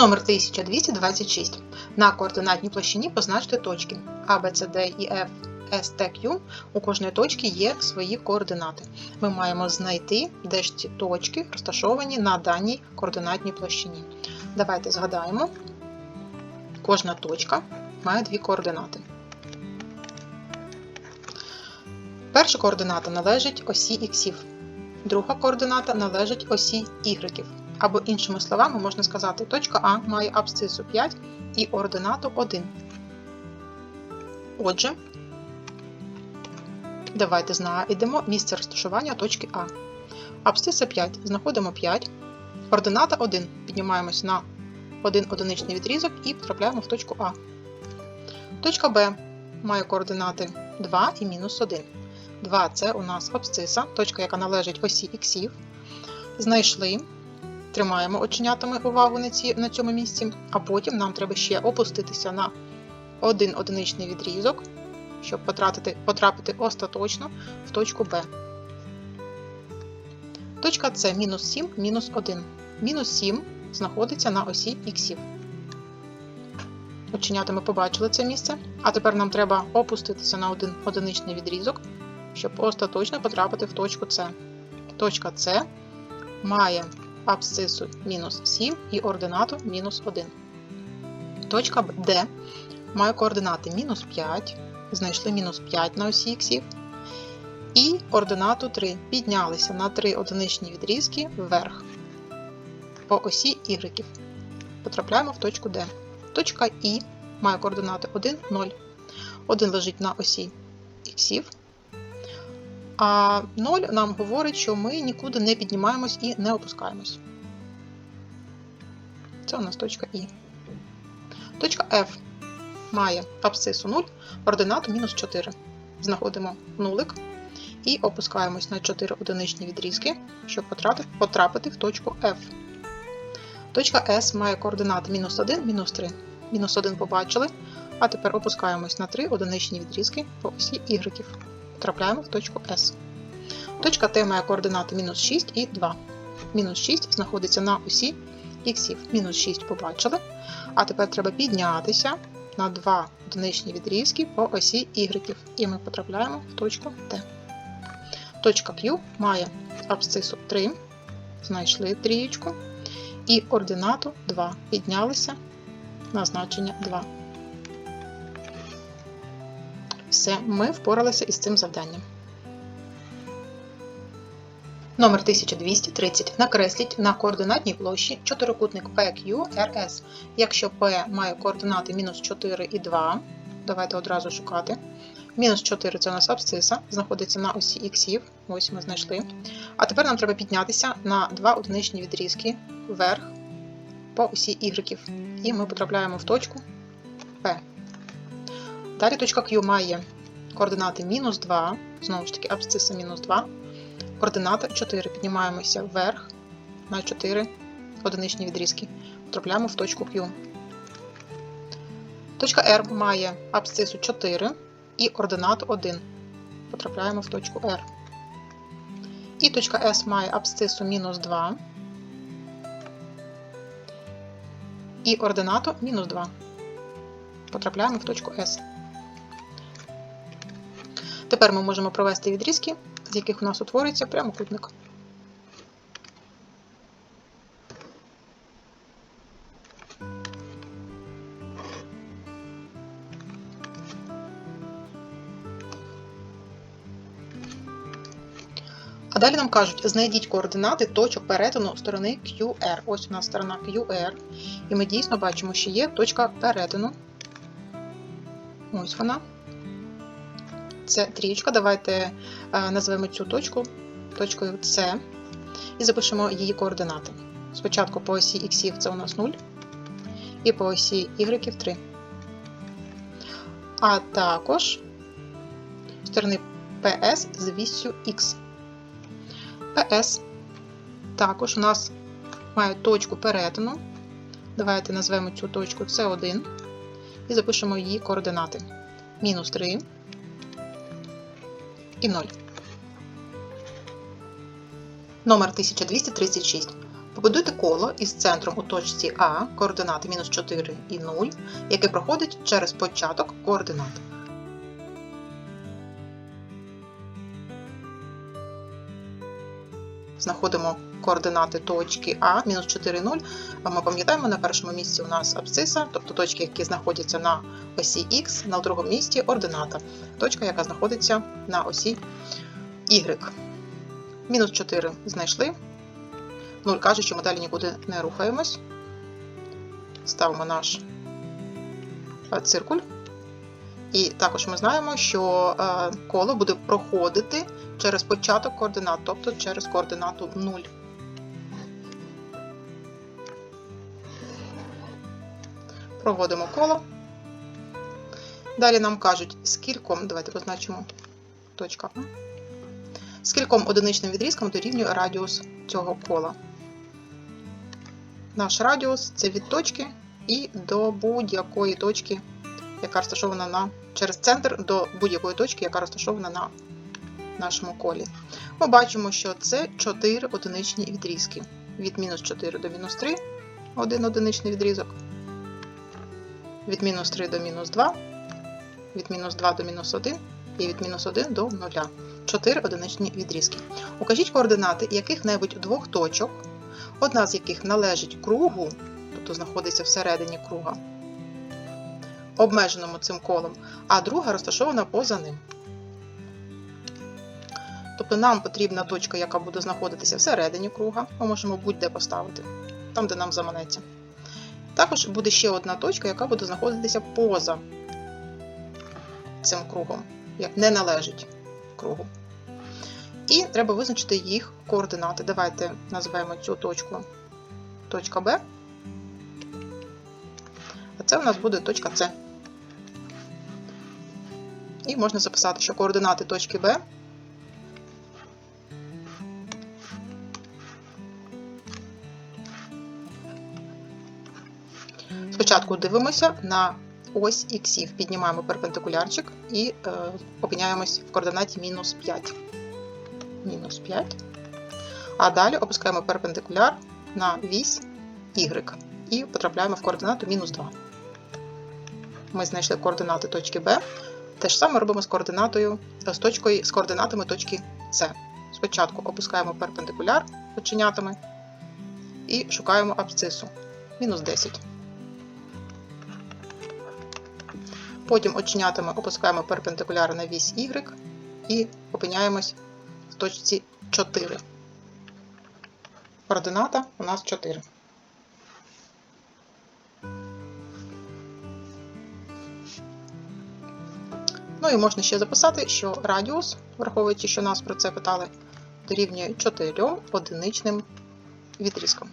Номер 1226. На координатній площині позначте точки А, Б, С, Д, І, Ф, С, Т, Q. У кожної точки є свої координати. Ми маємо знайти, де ж ці точки розташовані на даній координатній площині. Давайте згадаємо. Кожна точка має дві координати. Перша координата належить осі іксів, друга координата належить осі ігреків. Або іншими словами можна сказати, точка А має абсцису 5 і ординату 1. Отже, давайте знайдемо місце розташування точки А. Абсциса 5. Знаходимо 5. Ордината 1. Піднімаємось на один одиничний відрізок і потрапляємо в точку А. Точка Б має координати 2 і мінус 1. 2 це у нас абсциса, точка, яка належить осі іксів. Знайшли. Тримаємо оченятами увагу на, ці, на цьому місці, а потім нам треба ще опуститися на один одиничний відрізок, щоб потрапити, потрапити остаточно в точку Б. Точка С мінус 7, мінус 1. Мінус 7 знаходиться на осі іксів. Оченята ми побачили це місце, а тепер нам треба опуститися на один одиничний відрізок, щоб остаточно потрапити в точку С. Точка С має абсцису мінус 7 і ординату мінус 1. Точка D має координати мінус 5, знайшли мінус 5 на осі іксів. І ординату 3 піднялися на 3 одиничні відрізки вверх по осі Y. Потрапляємо в точку D. Точка І має координати 1, 0. 1 лежить на осі іксів. А 0 нам говорить, що ми нікуди не піднімаємось і не опускаємось. Це у нас точка І. Точка F має абсцису 0, ординату мінус 4. Знаходимо нулик і опускаємось на 4 одиничні відрізки, щоб потрапити в точку F. Точка S має координати мінус 1, мінус 3. Мінус 1 побачили, а тепер опускаємось на 3 одиничні відрізки по осі Y. Потрапляємо в точку S. Точка Т має координати мінус 6 і 2. Мінус 6 знаходиться на осі х. Мінус 6 побачили. А тепер треба піднятися на 2 одиничні відрізки по осі Y. І ми потрапляємо в точку Т. Точка Q має абсцису 3. Знайшли трієчку. І ординату 2. Піднялися на значення 2. Все, ми впоралися із цим завданням. Номер 1230. Накресліть на координатній площі чотирикутник PQRS. Якщо P має координати мінус 4 і 2, давайте одразу шукати. Мінус 4 це у нас абсциса, знаходиться на осі іксів. Ось ми знайшли. А тепер нам треба піднятися на два одиничні відрізки вверх по осі Y. І ми потрапляємо в точку P. Далі точка Q має координати мінус 2, знову ж таки, абсциса мінус 2. Координата 4. Піднімаємося вверх на 4 одиничні відрізки. Потрапляємо в точку Q. Точка R має абсцису 4 і ординату 1. Потрапляємо в точку R. І точка S має абсцису мінус 2 і ординату мінус 2. Потрапляємо в точку S. Тепер ми можемо провести відрізки, з яких у нас утворюється прямокутник. А далі нам кажуть, знайдіть координати точок перетину сторони QR. Ось у нас сторона QR. І ми дійсно бачимо, що є точка перетину. Ось вона. Це трієчка. Давайте назвемо цю точку точкою С і запишемо її координати. Спочатку по осі Х це у нас 0, і по осі Y 3. А також сторони PS з вісю Х. PS також у нас має точку перетину. Давайте назвемо цю точку С1 і запишемо її координати. Мінус 3 і 0. Номер 1236. Побудуйте коло із центром у точці А, координати мінус 4 і 0, яке проходить через початок координат. Знаходимо координати точки А, мінус 4, 0. А Ми пам'ятаємо, на першому місці у нас абсциса, тобто точки, які знаходяться на осі Х, на другому місці ордината, точка, яка знаходиться на осі Y. Мінус 4 знайшли. 0 каже, що ми далі нікуди не рухаємось. Ставимо наш е, циркуль. І також ми знаємо, що е, коло буде проходити через початок координат, тобто через координату 0. Проводимо коло. Далі нам кажуть, скільком, давайте позначимо точка скільком одиничним відрізком дорівнює радіус цього кола. Наш радіус це від точки і до будь-якої точки, яка розташована на через центр до будь-якої точки, яка розташована на нашому колі. Ми бачимо, що це 4 одиничні відрізки. Від мінус 4 до мінус 3 один одиничний відрізок. Від мінус 3 до мінус 2, від мінус 2 до мінус 1 і від мінус 1 до 0. 4 одиничні відрізки. Укажіть координати яких-небудь двох точок, одна з яких належить кругу, тобто знаходиться всередині круга, обмеженому цим колом, а друга розташована поза ним. Тобто нам потрібна точка, яка буде знаходитися всередині круга, ми можемо будь-де поставити, там, де нам заманеться. Також буде ще одна точка, яка буде знаходитися поза цим кругом, як не належить кругу. І треба визначити їх координати. Давайте назвемо цю точку точка Б. А це у нас буде точка С. І можна записати, що координати точки Б Спочатку дивимося на ось іксів, піднімаємо перпендикулярчик і е, опиняємось в координаті мінус 5. Мінус 5. А далі опускаємо перпендикуляр на вісь y і потрапляємо в координату мінус 2. Ми знайшли координати точки Б. Те ж саме робимо з координатою, з, точкою, з координатами точки С. Спочатку опускаємо перпендикуляр оченятами і шукаємо абсцису мінус 10. Потім оченятами опускаємо перпендикуляр на вісь Y і опиняємось в точці 4. Координата у нас 4. Ну і можна ще записати, що радіус, враховуючи, що нас про це питали, дорівнює 4 одиничним відрізкам.